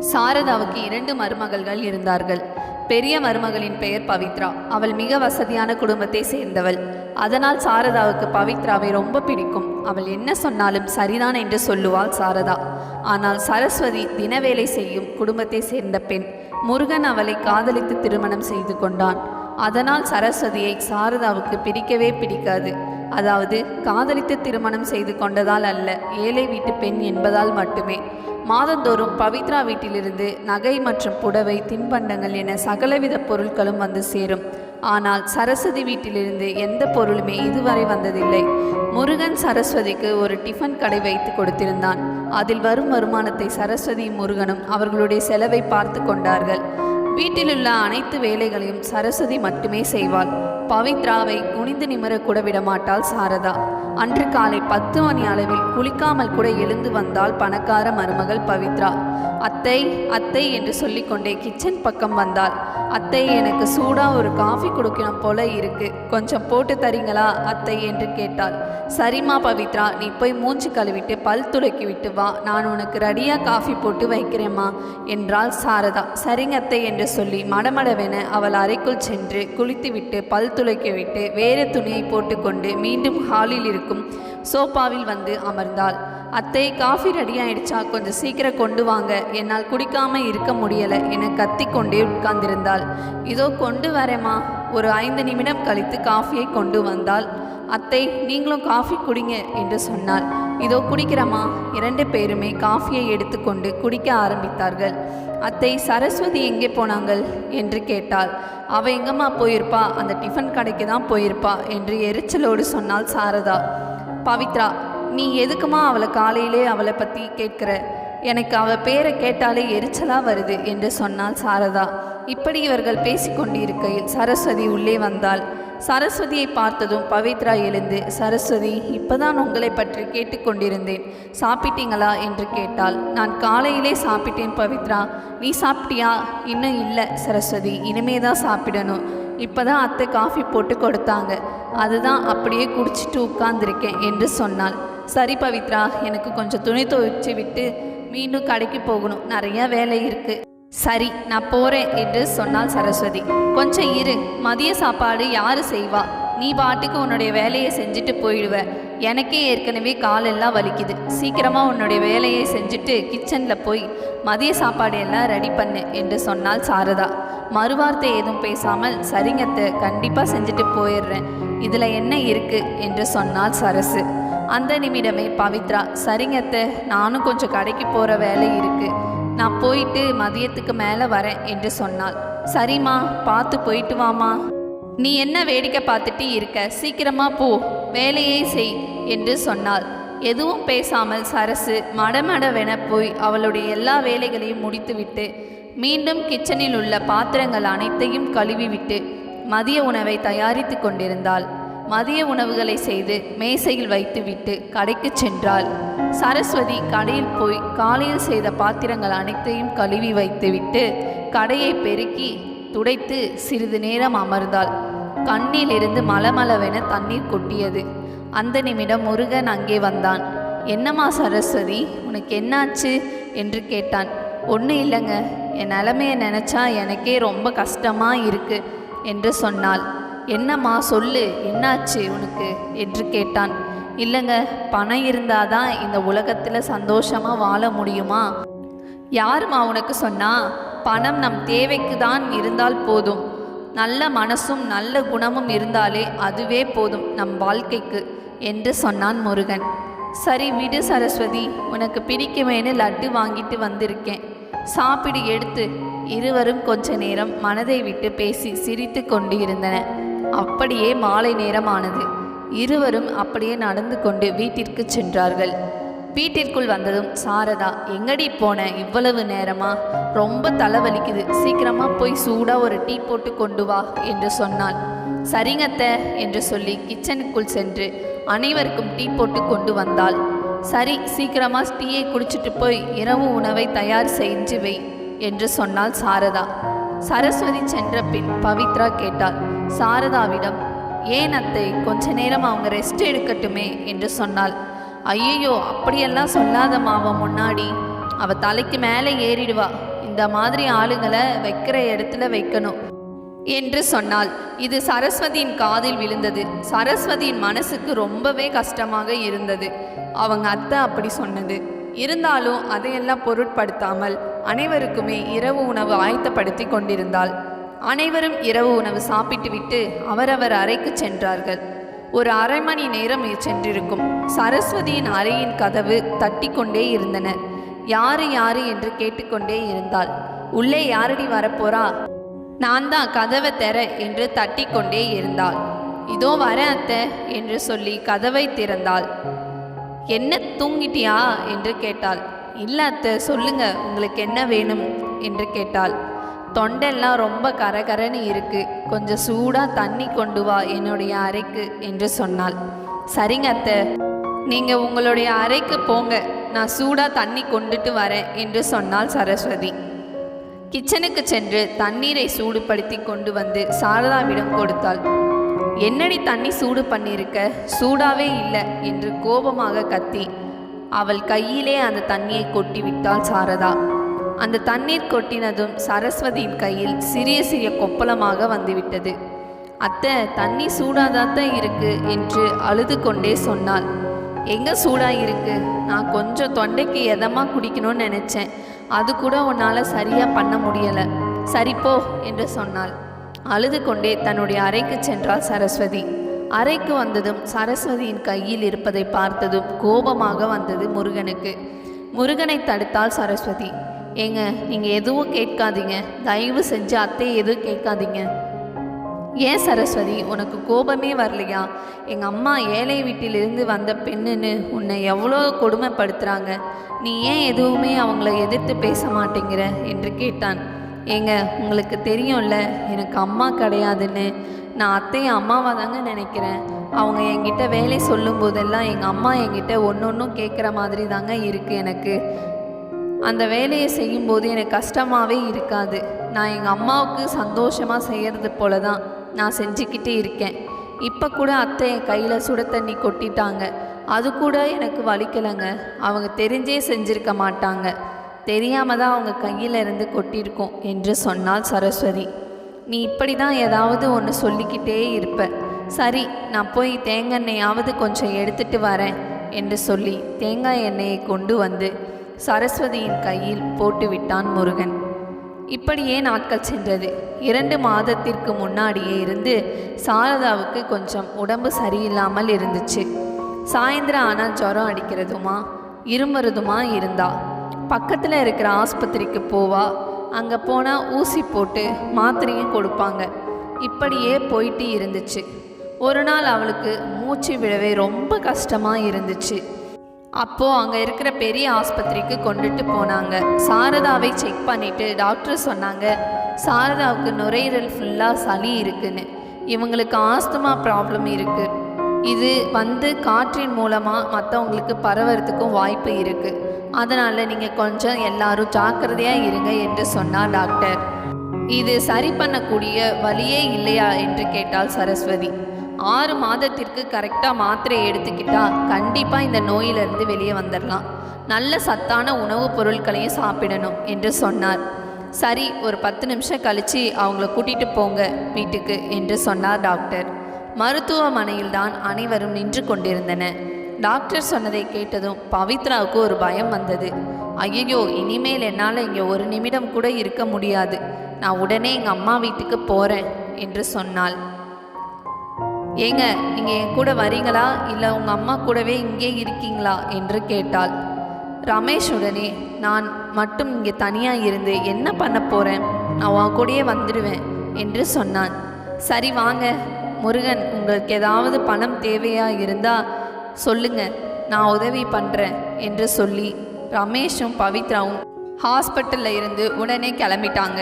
சாரதாவுக்கு இரண்டு மருமகள்கள் இருந்தார்கள். பெரிய மருமகளின் பெயர் பவித்ரா. அவள் மிக வசதியான குடும்பத்தை சேர்ந்தவள். அதனால் சாரதாவுக்கு பவித்ராவை ரொம்ப பிடிக்கும். அவள் என்ன சொன்னாலும் சரிதான் என்று சொல்லுவாள் சாரதா. ஆனால் சரஸ்வதி தினவேலை செய்யும் குடும்பத்தை சேர்ந்த பெண் முருகன் அவளை காதலித்து திருமணம் செய்து கொண்டான். அதனால் சரஸ்வதியை சாரதாவுக்கு பிடிக்கவே பிடிக்காது. அதாவது காதலித்து திருமணம் செய்து கொண்டதால் அல்ல ஏழை வீட்டு பெண் என்பதால் மட்டுமே. மாதந்தோறும் பவித்ரா வீட்டிலிருந்து நகை மற்றும் புடவை தின்பண்டங்கள் என சகலவித பொருட்களும் வந்து சேரும். ஆனால் சரஸ்வதி வீட்டிலிருந்து எந்த பொருளுமே இதுவரை வந்ததில்லை. முருகன் சரஸ்வதிக்கு ஒரு டிஃபன் கடை வைத்து கொடுத்திருந்தான். அதில் வரும் வருமானத்தை சரஸ்வதி முருகனும் அவர்களுடைய செலவை பார்த்து கொண்டார்கள். வீட்டிலுள்ள அனைத்து வேலைகளையும் சரஸ்வதி மட்டுமே செய்வாள். பவித்ராவை குனிந்து நிமிர கூட விடமாட்டாள் சாரதா. அன்று காலை பத்து மணி அளவில் குளிக்காமல் கூட எழுந்து வந்தாள் பணக்கார மருமகள் பவித்ரா. அத்தை அத்தை என்று சொல்லிக்கொண்டே கிச்சன் பக்கம் வந்தாள். அத்தை எனக்கு சூடா ஒரு காஃபி கொடுக்கணும் போல இருக்கு. கொஞ்சம் போட்டு தரீங்களா? அத்தை என்று கேட்டாள். சரிம்மா பவித்ரா நீ போய் மூஞ்சி கழுவிட்டு பல் துளக்கி விட்டு வா. நான் உனக்கு ரெடியா காஃபி போட்டு வைக்கிறேம்மா என்றாள் சாரதா. சரிங்க அத்தை என்று சொல்லி மடமடவென அவள் அறைக்குள் சென்று குளித்துவிட்டு பல் துளைக்கிவிட்டு வேறு துணியை போட்டுக்கொண்டு மீண்டும் ஹாலில் இருக்கும் சோஃபாவில் வந்து அமர்ந்தாள். அத்தை காஃபி ரெடி ஆயிடுச்சா? கொஞ்சம் சீக்கிரம் கொண்டு வாங்க. என்னால் குடிக்காம இருக்க முடியல என கத்திக்கொண்டே உட்கார்ந்திருந்தாள். இதோ கொண்டு வரேம்மா. ஒரு ஐந்து நிமிடம் கழித்து காஃபியை கொண்டு வந்தாள். அத்தை நீங்களும் காஃபி குடிங்க என்று சொன்னாள். இதோ குடிக்கிறம்மா. இரண்டு பேருமே காஃபியை எடுத்துக்கொண்டு குடிக்க ஆரம்பித்தார்கள். அத்தை சரஸ்வதி எங்கே போனாங்கள்? என்று கேட்டாள். அவ எங்கம்மா போயிருப்பா? அந்த டிஃபன் கடைக்கு தான் போயிருப்பா என்று எரிச்சலோடு சொன்னாள் சாரதா. பவித்ரா நீ எதுக்குமா அவளை காலையிலே அவளை பற்றி கேட்கிற? எனக்கு அவ பேரை கேட்டாலே எரிச்சலா வருது என்று சொன்னாள் சாரதா. இப்படி இவர்கள் பேசிக்கொண்டிருக்கையில் சரஸ்வதி உள்ளே வந்தாள். சரஸ்வதியை பார்த்ததும் பவித்ரா எழுந்து சரஸ்வதி இப்பதான் உங்களை பற்றி கேட்டுக்கொண்டிருந்தேன். சாப்பிட்டீங்களா? என்று கேட்டாள். நான் காலையிலே சாப்பிட்டேன் பவித்ரா. நீ சாப்பிட்டியா? இன்னும் இல்லை சரஸ்வதி இனிமே தான் சாப்பிடணும். இப்பதான் அத்தை காஃபி போட்டு கொடுத்தாங்க. அதுதான் அப்படியே குடிச்சிட்டு உட்கார்ந்திருக்கேன் என்று சொன்னாள். சரி பவித்ரா எனக்கு கொஞ்சம் துணி துவைச்சு விட்டு மீண்டும் கடைக்கு போகணும். நிறைய வேலை இருக்கு. சரி நான் போறேன் என்று சொன்னாள் சரஸ்வதி. கொஞ்சம் இரு. மதிய சாப்பாடு யாரு செய்வா? நீ பாட்டுக்கு உன்னுடைய வேலையை செஞ்சுட்டு போயிடுவ. எனக்கே ஏற்கனவே காலெல்லாம் வலிக்குது. சீக்கிரமா உன்னுடைய வேலையை செஞ்சுட்டு கிச்சன்ல போய் மதிய சாப்பாடு எல்லாம் ரெடி பண்ணு என்று சொன்னால் சாரதா. மறுவார்த்தை ஏதும் பேசாமல் சரிங்கத்தை கண்டிப்பா செஞ்சுட்டு போயிடுறேன். இதுல என்ன இருக்கு? என்று சொன்னால் சரசு. அந்த நிமிடமே பவித்ரா சரிங்கத்தை நானும் கொஞ்சம் கடைக்கு போகிற வேலை இருக்குது நான் போயிட்டு மதியத்துக்கு மேலே வரேன் என்று சொன்னாள். சரிம்மா பார்த்து போயிட்டு வாமா நீ என்ன வேடிக்கை பார்த்துட்டு இருக்க? சீக்கிரமா போ வேலையே செய் என்று சொன்னாள். எதுவும் பேசாமல் சரசு மடமடவென போய் அவளுடைய எல்லா வேலைகளையும் முடித்துவிட்டு மீண்டும் கிச்சனில் உள்ள பாத்திரங்கள் அனைத்தையும் கழுவிவிட்டு மதிய உணவை தயாரித்து கொண்டிருந்தாள். மதிய உணவுகளை செய்து மேசையில் வைத்துவிட்டு கடைக்கு சென்றாள். சரஸ்வதி கடையில் போய் காலையில் செய்த பாத்திரங்கள் அனைத்தையும் கழுவி வைத்துவிட்டு கடையை பெருக்கி துடைத்து சிறிது நேரம் அமர்ந்தாள். கண்ணிலிருந்து மலமளவென தண்ணீர் கொட்டியது. அந்த நிமிடம் முருகன் அங்கே வந்தான். என்னம்மா சரஸ்வதி உனக்கு என்னாச்சு? என்று கேட்டான். ஒன்றும் இல்லைங்க. என் நிலமையை நினச்சா எனக்கே ரொம்ப கஷ்டமாக இருக்கு என்று சொன்னாள். என்னம்மா சொல்லு? என்னாச்சு உனக்கு? என்று கேட்டான். இல்லைங்க பணம் இருந்தாதான் இந்த உலகத்தில் சந்தோஷமாக வாழ முடியுமா? யாரும்மா உனக்கு சொன்னா? பணம் நம் தேவைக்கு தான் இருந்தால் போதும். நல்ல மனசும் நல்ல குணமும் இருந்தாலே அதுவே போதும் நம் வாழ்க்கைக்கு என்று சொன்னான் முருகன். சரி விடு சரஸ்வதி உனக்கு பிடிக்குமேனு லட்டு வாங்கிட்டு வந்திருக்கேன். சாப்பிடு எடுத்து. இருவரும் கொஞ்ச நேரம் மனதை விட்டு பேசி சிரித்து கொண்டு இருந்தன அப்படியே மாலை நேரமானது. இருவரும் அப்படியே நடந்து கொண்டு வீட்டிற்கு சென்றார்கள். வீட்டிற்குள் வந்ததும் சாரதா எங்கடி போன? இவ்வளவு நேரமா? ரொம்ப தலைவலிக்குது. சீக்கிரமா போய் சூடா ஒரு டீ போட்டு கொண்டு வா என்று சொன்னாள். சரிங்கத்த என்று சொல்லி கிச்சனுக்குள் சென்று அனைவருக்கும் டீ போட்டு கொண்டு வந்தாள். சரி சீக்கிரமா டீயை குடிச்சிட்டு போய் இரவு உணவை தயார் செஞ்சு வை என்று சொன்னாள் சாரதா. சரஸ்வதி சென்ற பின் பவித்ரா கேட்டாள் சாரதாவிடம் ஏன் அத்தை கொஞ்ச நேரம் அவங்க ரெஸ்ட் எடுக்கட்டுமே? என்று சொன்னாள். ஐயையோ அப்படியெல்லாம் சொல்லாதம்மா அவன் முன்னாடி அவ தலைக்கு மேலே ஏறிடுவா. இந்த மாதிரி ஆளுங்களை வைக்கிற இடத்துல வைக்கணும் என்று சொன்னாள். இது சரஸ்வதியின் காதில் விழுந்தது. சரஸ்வதியின் மனசுக்கு ரொம்பவே கஷ்டமாக இருந்தது. அவங்க அத்தை அப்படி சொன்னது. இருந்தாலும் அதையெல்லாம் பொருட்படுத்தாமல் அனைவருக்குமே இரவு உணவு ஆயத்தப்படுத்தி கொண்டிருந்தாள். அனைவரும் இரவு உணவு சாப்பிட்டுவிட்டு அவரவர் அறைக்கு சென்றார்கள். ஒரு அரை மணி நேரம் சென்றிருக்கும். சரஸ்வதியின் அறையின் கதவு தட்டி கொண்டே இருந்தன. யாரு யாரு என்று கேட்டுக்கொண்டே இருந்தாள். உள்ளே யாரடி வரப்போறா? நான் தான் கதவை தர என்று தட்டி கொண்டே இருந்தாள். இதோ வர அத்தை என்று சொல்லி கதவை திறந்தாள். என்ன தூங்கிட்டியா? என்று கேட்டாள். இல்லை அத்தை சொல்லுங்க உங்களுக்கு என்ன வேணும்? என்று கேட்டாள். தொண்டெல்லாம் ரொம்ப கரகரன்னு இருக்கு. கொஞ்சம் சூடா தண்ணி கொண்டு வா என்னுடைய அறைக்கு என்று சொன்னாள். சரிங்க அத்தை. நீங்க உங்களுடைய அறைக்கு போங்க. நான் சூடா தண்ணி கொண்டுட்டு வரேன் என்று சொன்னாள் சரஸ்வதி. கிச்சனுக்கு சென்று தண்ணீரை சூடுபடுத்தி கொண்டு வந்து சாரதாவிடம் கொடுத்தாள். என்னடி தண்ணி சூடு பண்ணியிருக்க? சூடாவே இல்லை என்று கோபமாக கத்தி அவள் கையிலே அந்த தண்ணியை கொட்டி விட்டாள் சாரதா. அந்த தண்ணீர் கொட்டினதும் சரஸ்வதியின் கையில் சிறிய சிறிய கொப்பளமாக வந்துவிட்டது. அத்தை தண்ணி சூடாதான் இருக்கு என்று அழுது கொண்டே சொன்னாள். எங்க சூடா இருக்கு? நான் கொஞ்சம் தொண்டைக்கு எதமா குடிக்கணும்னு நினைச்சேன். அது கூட உன்னால சரியா பண்ண முடியல. சரிப்போ என்று சொன்னாள். அழுது கொண்டே தன்னுடைய அறைக்கு சென்றாள் சரஸ்வதி. அறைக்கு வந்ததும் சரஸ்வதியின் கையில் இருப்பதை பார்த்ததும் கோபமாக வந்தது முருகனுக்கு. முருகனை தடுத்தாள் சரஸ்வதி. ஏங்க நீங்கள் எதுவும் கேட்காதீங்க. தயவு செஞ்சு அத்தை எதுவும் கேட்காதீங்க. ஏன் சரஸ்வதி உனக்கு கோபமே வரலையா? எங்கள் அம்மா ஏழை வீட்டிலிருந்து வந்த பெண்ணுன்னு உன்னை எவ்வளோ கொடுமைப்படுத்துகிறாங்க நீ ஏன் எதுவுமே அவங்கள எதிர்த்து பேச மாட்டேங்கிற? என்று கேட்டான். ஏங்க உங்களுக்கு தெரியும்ல எனக்கு அம்மா கிடையாதுன்னு. நான் அத்தையும் அம்மாவாக தாங்க நினைக்கிறேன். அவங்க என்கிட்ட வேலை சொல்லும் போதெல்லாம் எங்கள் அம்மா என்கிட்ட ஒன்று ஒன்றும் கேட்குற மாதிரி தாங்க இருக்குது எனக்கு. அந்த வேலையை செய்யும்போது எனக்கு கஷ்டமாகவே இருக்காது. நான் எங்கள் அம்மாவுக்கு சந்தோஷமாக செய்கிறது போல தான் நான் செஞ்சுக்கிட்டே இருக்கேன். இப்போ கூட அத்தை என் கையில் சுட தண்ணி கொட்டிட்டாங்க. அது கூட எனக்கு வலிக்கலைங்க. அவங்க தெரிஞ்சே செஞ்சிருக்க மாட்டாங்க. தெரியாம தான் அவங்க கையில் இருந்து கொட்டியிருக்கோம் என்று சொன்னாள் சரஸ்வதி நீ இப்படி தான் ஏதாவது ஒன்று சொல்லிக்கிட்டே இருப்ப. சரி நான் போய் தேங்காய் எண்ணெயாவது கொஞ்சம் எடுத்துட்டு வரேன் என்று சொல்லி தேங்காய் எண்ணெயை கொண்டு வந்து சரஸ்வதியின் கையில் போட்டுவிட்டான் முருகன். இப்படியே நாட்கள் சென்றது. இரண்டு மாதத்திற்கு முன்னாடியே இருந்து சாரதாவுக்கு கொஞ்சம் உடம்பு சரியில்லாமல் இருந்துச்சு. சாயந்தரம் ஆனால் ஜுரம் அடிக்கிறதுமா இருமுறதுமா இருந்தா பக்கத்தில் இருக்கிற ஆஸ்பத்திரிக்கு போவா. அங்கே போனால் ஊசி போட்டு மாத்திரையும் கொடுப்பாங்க. இப்படியே போயிட்டு இருந்துச்சு. ஒரு நாள் அவளுக்கு மூச்சு விடவே ரொம்ப கஷ்டமாக இருந்துச்சு. அப்போது அங்கே இருக்கிற பெரிய ஆஸ்பத்திரிக்கு கொண்டுட்டு போனாங்க. சாரதாவை செக் பண்ணிட்டு டாக்டர் சொன்னாங்க சாரதாவுக்கு நுரையீரல் ஃபுல்லாக சளி இருக்குன்னு. இவங்களுக்கு ஆஸ்துமா ப்ராப்ளம் இருக்குது இது வந்து காற்றின் மூலமாக மற்றவங்களுக்கு பரவறதுக்கும் வாய்ப்பு இருக்குது அதனால் நீங்கள் கொஞ்சம் எல்லாரும் ஜாக்கிரதையாக இருங்க என்று சொன்னார் டாக்டர். இது சரி பண்ணக்கூடிய வழியே இல்லையா என்று கேட்டாள் சரஸ்வதி. ஆறு மாதத்திற்கு கரெக்டாக மாத்திரை எடுத்துக்கிட்டா கண்டிப்பாக இந்த நோயிலிருந்து வெளியே வந்துடலாம் நல்ல சத்தான உணவுப் பொருட்களையும் சாப்பிடணும் என்று சொன்னார். சரி ஒரு பத்து நிமிஷம் கழித்து அவங்கள கூட்டிகிட்டு போங்க வீட்டுக்கு என்று சொன்னார் டாக்டர். மருத்துவமனையில் தான் அனைவரும் நின்று கொண்டிருந்தன. டாக்டர் சொன்னதை கேட்டதும் பவித்ராவுக்கு ஒரு பயம் வந்தது. ஐயோ இனிமேல் என்னால் இங்கே ஒரு நிமிடம் கூட இருக்க முடியாது. நான் உடனே எங்கள் அம்மா வீட்டுக்கு போகிறேன் என்று சொன்னாள். ஏங்க நீங்கள் என் கூட வரீங்களா? இல்லை உங்கள் அம்மா கூடவே இங்கே இருக்கீங்களா? என்று கேட்டாள். ரமேஷ் உடனே நான் மட்டும் இங்கே தனியாக இருந்து என்ன பண்ண போகிறேன் நான் உன் கூடயே வந்துடுவேன் என்று சொன்னான். சரி வாங்க. முருகன் உங்களுக்கு ஏதாவது பணம் தேவையா இருந்தால் சொல்லுங்க. நான் உதவி பண்ணுறேன் என்று சொல்லி ரமேஷும் பவித்ராவும் ஹாஸ்பிட்டலில் இருந்து உடனே கிளம்பிட்டாங்க.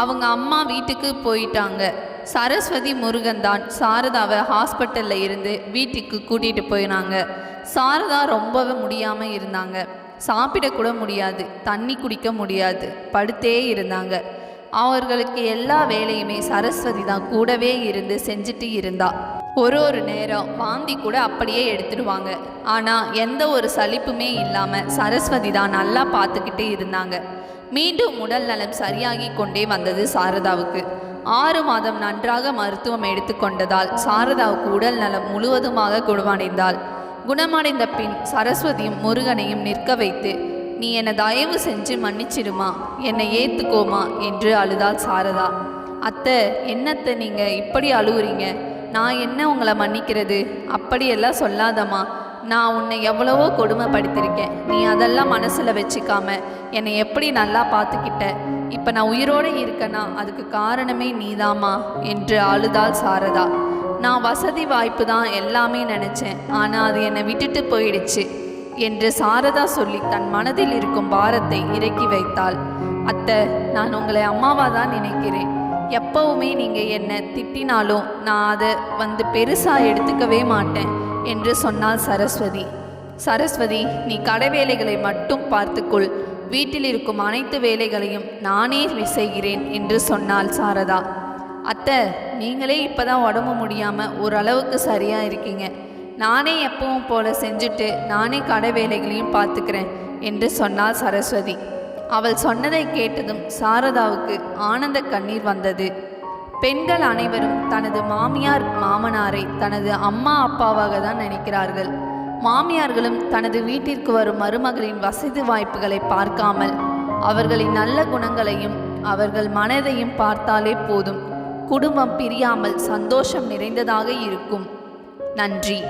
அவங்க அம்மா வீட்டுக்கு போயிட்டாங்க. சரஸ்வதி முருகன் தான் சாரதாவை ஹாஸ்பிட்டலில் இருந்து வீட்டுக்கு கூட்டிகிட்டு போயினாங்க. சாரதா ரொம்பவே முடியாமல் இருந்தாங்க. சாப்பிடக்கூட முடியாது தண்ணி குடிக்க முடியாது படுத்தே இருந்தாங்க. அவர்களுக்கு எல்லா வேலையுமே சரஸ்வதி தான் கூடவே இருந்து செஞ்சுட்டு இருந்தா. ஒரு ஒரு நேரம் வாந்தி கூட அப்படியே எடுத்துடுவாங்க. ஆனால் எந்த ஒரு சலிப்புமே இல்லாமல் சரஸ்வதி தான் நல்லா பார்த்துக்கிட்டே இருந்தாங்க. மீண்டும் உடல் நலம் சரியாகி கொண்டே வந்தது சாரதாவுக்கு. ஆறு மாதம் நன்றாக மருத்துவம் எடுத்துக்கொண்டதால் சாரதாவுக்கு உடல் நலம் முழுவதுமாக குணமடைந்தாள். குணமடைந்த பின் சரஸ்வதியும் முருகனையும் நிற்க வைத்து நீ என்னை தயவு செஞ்சு மன்னிச்சிடுமா? என்னை ஏத்துக்கோமா? என்று அழுதாள் சாரதா. அத்தை என்னத்தை நீங்க இப்படி அழுவுறீங்க? நான் என்ன உங்களை மன்னிக்கிறது? அப்படியெல்லாம் சொல்லாதம்மா. நான் உன்னை எவ்வளவோ கொடுமைப்படுத்திருக்கேன் நீ அதெல்லாம் மனசில் வச்சுக்காம என்னை எப்படி நல்லா பார்த்துக்கிட்ட? இப்போ நான் உயிரோடு இருக்கேனா? அதுக்கு காரணமே நீதாம்மா என்று அழுதாள் சாரதா. நான் வசதி வாய்ப்பு தான் எல்லாமே நினச்சேன். ஆனால் அது என்னை விட்டுட்டு போயிடுச்சு. என்று சாரதா சொல்லி தன் மனதில் இருக்கும் பாரத்தை இறக்கி வைத்தாள். அத்தை நான் உங்களை அம்மாவா தான் நினைக்கிறேன். எப்பவுமே நீங்கள் என்னை திட்டினாலும் நான் அதை வந்து பெருசாக எடுத்துக்கவே மாட்டேன் என்று சொன்னாள் சரஸ்வதி. சரஸ்வதி நீ கடை வேலைகளை மட்டும் பார்த்துக்கொள். வீட்டில் இருக்கும் அனைத்து வேலைகளையும் நானே செய்கிறேன் என்று சொன்னாள் சாரதா. அத்தை நீங்களே இப்போதான் உடம்பு முடியாமல் ஓரளவுக்கு சரியாக இருக்கீங்க. நானே எப்பவும் போல செஞ்சுட்டு நானே கடை வேலைகளையும் பார்த்துக்கிறேன் என்று சொன்னாள் சரஸ்வதி. அவள் சொன்னதை கேட்டதும் சாரதாவுக்கு ஆனந்த கண்ணீர் வந்தது. பெண்கள் அனைவரும் தனது மாமியார் மாமனாரை தனது அம்மா அப்பாவாக தான் நினைக்கிறார்கள். மாமியார்களும் தனது வீட்டிற்கு வரும் மருமகளின் வசதி வாய்ப்புகளை பார்க்காமல் அவர்களின் நல்ல குணங்களையும் அவர்கள் மனதையும் பார்த்தாலே போதும். குடும்பம் பிரியாமல் சந்தோஷம் நிறைந்ததாக இருக்கும். நன்றி.